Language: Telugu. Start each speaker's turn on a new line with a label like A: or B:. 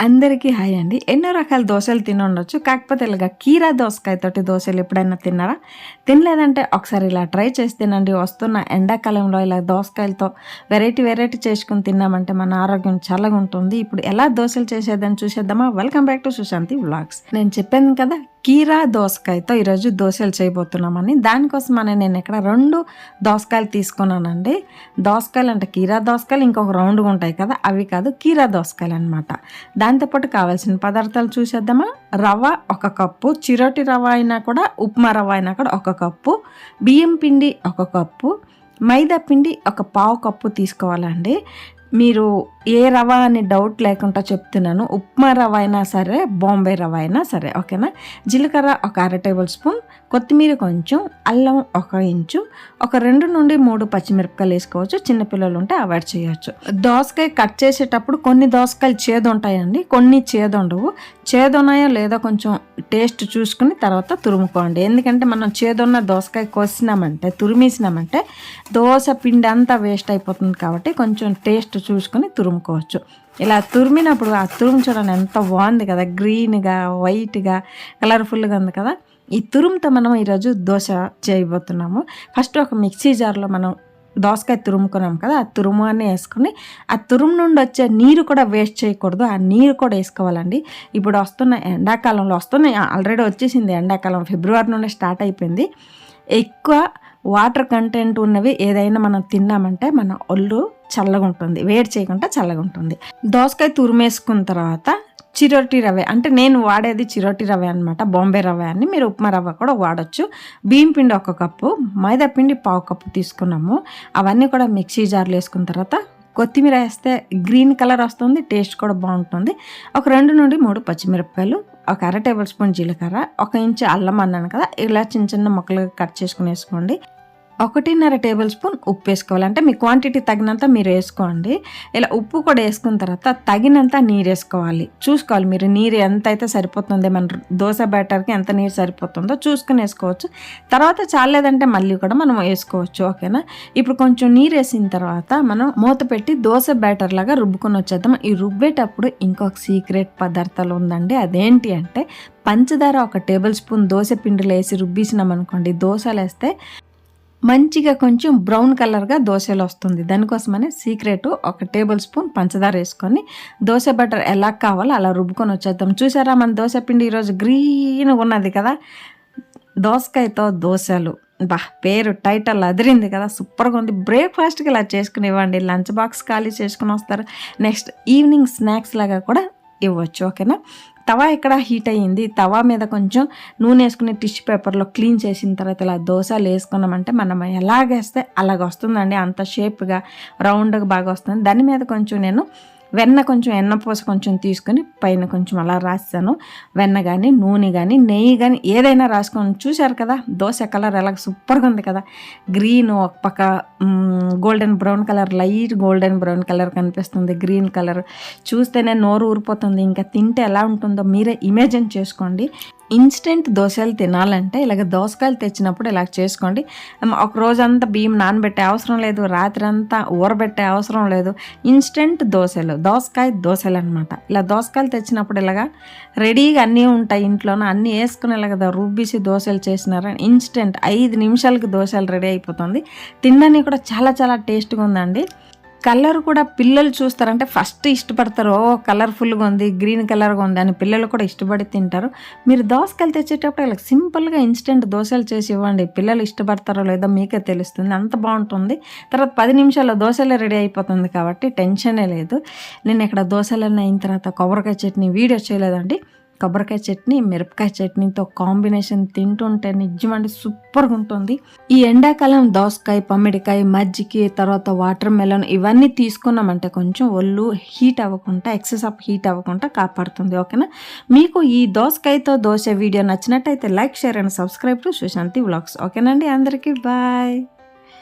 A: అందరికీ హాయ్ అండి. ఎన్నో రకాల దోశలు తిని ఉండొచ్చు. కాకపోతే ఇలాగ కీరా దోసకాయ తోటి దోశలు ఎప్పుడైనా తిన్నారా? తినలేదంటే ఒకసారి ఇలా ట్రై చేసి తినండి. వస్తున్న ఎండాకాలంలో ఇలా దోసకాయలతో వెరైటీ వెరైటీ చేసుకుని తిన్నామంటే మన ఆరోగ్యం చల్లగా ఉంటుంది ఇప్పుడు ఎలా దోశలు చేసేదని చూసేద్దామా? Welcome back to Sushanthi vlogs. నేను చెప్పాను కదా కీరా దోసకాయతో ఈరోజు దోశలు చేయబోతున్నామని. దానికోసం నేను ఇక్కడ రెండు దోసకాయలు తీసుకున్నానండి. దోసకాయలు అంటే కీరా దోసకాయలు ఇంకొక రౌండ్గా ఉంటాయి కదా అవి కాదు కీరా దోసకాయలు అనమాట దాంతోపాటు కావాల్సిన పదార్థాలు చూసేద్దామా? రవ్వ ఒక కప్పు చిరోటి రవ్వ అయినా కూడా ఉప్మా రవ్వ అయినా కూడా ఒక కప్పు బియ్యం పిండి ఒక కప్పు మైదా పిండి ఒక పావు కప్పు తీసుకోవాలండి. మీరు ఏ రవ అని డౌట్ లేకుండా చెప్తున్నాను. ఉప్మా రవ అయినా సరే బాంబే రవ అయినా సరే ఓకేనా జీలకర్ర ఒక అర టేబుల్ స్పూన్ కొత్తిమీర కొంచెం అల్లం ఒక ఇంచు ఒక రెండు నుండి మూడు పచ్చిమిరపకాయలు వేసుకోవచ్చు. చిన్నపిల్లలు ఉంటే అవాయిడ్ చేయొచ్చు. దోసకాయ కట్ చేసేటప్పుడు కొన్ని దోసకాయలు చేదు ఉంటాయండి కొన్ని చేదు ఉండవు చేదు ఉన్నాయో లేదో కొంచెం టేస్ట్ చూసుకుని తర్వాత తురుముకోండి. ఎందుకంటే మనం చేదున్న దోసకాయ కోసినామంటే తురిమేసినామంటే దోశ పిండి అంతా వేస్ట్ అయిపోతుంది కాబట్టి కొంచెం టేస్ట్ చూసుకుని తురుముకోవచ్చు ఇలా తురిమినప్పుడు ఆ తురుము చూడండి ఎంత బాగుంది కదా గ్రీన్గా వైట్గా కలర్ఫుల్గా ఉంది కదా. ఈ తురుముతో మనం ఈరోజు దోశ చేయబోతున్నాము. ఫస్ట్ ఒక మిక్సీ జార్లో మనం దోసకాయ తురుముకున్నాం కదా ఆ తురుము అని వేసుకుని ఆ తురుము నుండి వచ్చే నీరు కూడా వేస్ట్ చేయకూడదు ఆ నీరు కూడా వేసుకోవాలండి. ఇప్పుడు వస్తున్న ఎండాకాలంలో వస్తున్న ఆల్రెడీ వచ్చేసింది ఎండాకాలం ఫిబ్రవరి నుండి స్టార్ట్ అయిపోయింది. ఎక్కువ వాటర్ కంటెంట్ ఉన్నవి ఏదైనా మనం తిన్నామంటే మన ఒళ్ళు చల్లగా ఉంటుంది వేడి చేయకుండా చల్లగా ఉంటుంది దోసకాయ తురిమేసుకున్న తర్వాత చిరోటి రవ్వ అంటే నేను వాడేది చిరోటి రవ్వ అనమాట బాంబే రవ్వ అని. మీరు ఉప్మా రవ్వ కూడా వాడచ్చు. బియ్యం పిండి ఒక కప్పు మైదా పిండి పావు కప్పు తీసుకున్నాము. అవన్నీ కూడా మిక్సీ జార్లో వేసుకున్న తర్వాత కొత్తిమీర వేస్తే గ్రీన్ కలర్ వస్తుంది టేస్ట్ కూడా బాగుంటుంది. ఒక రెండు నుండి మూడు పచ్చిమిరపకాయలు ఒక అర టేబుల్ స్పూన్ జీలకర్ర ఒక ఇంచు అల్లం అన్నాను కదా ఇలా చిన్న చిన్న మొక్కలు కట్ చేసుకుని వేసుకోండి. ఒకటిన్నర టేబుల్ స్పూన్ ఉప్పు వేసుకోవాలి. అంటే మీ క్వాంటిటీ తగినంత మీరు వేసుకోండి. ఇలా ఉప్పు కూడా వేసుకున్న తర్వాత తగినంత నీరు వేసుకోవాలి. చూసుకోవాలి మీరు నీరు ఎంత అయితే సరిపోతుంది మన దోశ బ్యాటర్కి ఎంత నీరు సరిపోతుందో చూసుకుని వేసుకోవచ్చు. తర్వాత చాలేదంటే మళ్ళీ కూడా మనం వేసుకోవచ్చు. ఓకేనా? ఇప్పుడు కొంచెం నీరు వేసిన తర్వాత మనం మూత పెట్టి దోశ బ్యాటర్ లాగా రుబ్బుకొని వచ్చేద్దాం. ఈ రుబ్బేటప్పుడు ఇంకొక సీక్రెట్ పదార్థాలు ఉందండి. అదేంటి అంటే పంచదార ఒక టేబుల్ స్పూన్ దోశ పిండిలో వేసి రుబ్బిసినాం అనుకోండి దోశలు వేస్తే మంచిగా కొంచెం బ్రౌన్ కలర్గా దోశలు వస్తుంది. దానికోసమనే సీక్రెట్ ఒక టేబుల్ స్పూన్ పంచదార వేసుకొని దోశ బటర్ ఎలా కావాలో అలా రుబ్బుకొని వచ్చేద్దాం. చూసారా మన దోశ పిండి ఈరోజు గ్రీన్గా ఉన్నది కదా? దోసకాయతో దోశలు. బా పేరు టైటిల్ అదిరింది కదా? సూపర్గా ఉంది. బ్రేక్ఫాస్ట్కి ఇలా చేసుకుని ఇవ్వండి లంచ్ బాక్స్ ఖాళీ చేసుకుని వస్తారు. నెక్స్ట్ ఈవినింగ్ స్నాక్స్ లాగా కూడా ఇవ్వచ్చు ఓకేనా? తవా ఎక్కడ హీట్ అయ్యింది? తవా మీద కొంచెం నూనె వేసుకుని టిష్యూ పేపర్లో క్లీన్ చేసిన తర్వాత ఇలా దోశలు వేసుకున్నామంటే మనం ఎలాగేస్తే అలాగ వస్తుందండి అంత షేప్గా రౌండ్గా బాగా వస్తుంది. దాని మీద కొంచెం నేను వెన్న కొంచెం ఎన్నపూస కొంచెం తీసుకొని పైన కొంచెం అలా రాసాను వెన్న కానీ నూనె కానీ నెయ్యి కానీ ఏదైనా రాసుకొని చూశారు కదా దోశ కలర్ ఎలా సూపర్గా ఉంది కదా. గ్రీన్ ఒక పక్క golden brown colour light golden brown colour కనిపిస్తుంది గ్రీన్ కలర్. చూస్తేనే నోరు ఊరిపోతుంది ఇంకా తింటే ఎలా ఉంటుందో మీరే ఇమేజిన్ చేసుకోండి. ఇన్స్టెంట్ దోశలు తినాలంటే ఇలాగ దోసకాయలు తెచ్చినప్పుడు ఇలా చేసుకోండి. ఒక రోజంతా బియ్యం నానబెట్టే అవసరం లేదు రాత్రి అంతా ఊరబెట్టే అవసరం లేదు. ఇన్స్టెంట్ దోశలు దోసకాయ దోశలు అనమాట ఇలా దోసకాయలు తెచ్చినప్పుడు ఇలాగా రెడీగా అన్నీ ఉంటాయి ఇంట్లోనే అన్నీ వేసుకునేలా కదా రుబ్బిసి దోశలు చేసినారని ఇన్స్టెంట్ ఐదు నిమిషాలకి దోశలు రెడీ అయిపోతుంది. తినడానికి కూడా చాలా చాలా టేస్ట్గా ఉందండి. కలర్ కూడా పిల్లలు చూస్తారంటే ఫస్ట్ ఇష్టపడతారు ఓ కలర్ఫుల్గా ఉంది గ్రీన్ కలర్గా ఉంది అని పిల్లలు కూడా ఇష్టపడి తింటారు. మీరు దోసకాయలు తెచ్చేటప్పుడు వాళ్ళకి సింపుల్గా ఇన్స్టెంట్ దోశలు చేసి ఇవ్వండి. పిల్లలు ఇష్టపడతారో లేదో మీకే తెలుస్తుంది. అంత బాగుంటుంది. తర్వాత పది నిమిషాల్లో దోశలే రెడీ అయిపోతుంది కాబట్టి టెన్షనే లేదు. నేను ఇక్కడ దోశలన్నీ అయిన తర్వాత కొబ్బరికాయ చట్నీ వీడియో చేయలేదండి. కొబ్బరికాయ చట్నీ మిరపకాయ చట్నీతో కాంబినేషన్ తింటుంటే నిజమండి సూపర్గా ఉంటుంది ఈ ఎండాకాలం దోసకాయ పమ్మిడికాయ మజ్జికి తర్వాత వాటర్ మెలన్ ఇవన్నీ తీసుకున్నామంటే కొంచెం ఒళ్ళు హీట్ అవ్వకుండా ఎక్సెస్ ఆఫ్ హీట్ అవ్వకుండా కాపాడుతుంది ఓకేనా? మీకు ఈ దోసకాయతో దోశ వీడియో నచ్చినట్టయితే like share and subscribe to Sushanthi vlogs ఓకేనండి? అందరికీ బాయ్!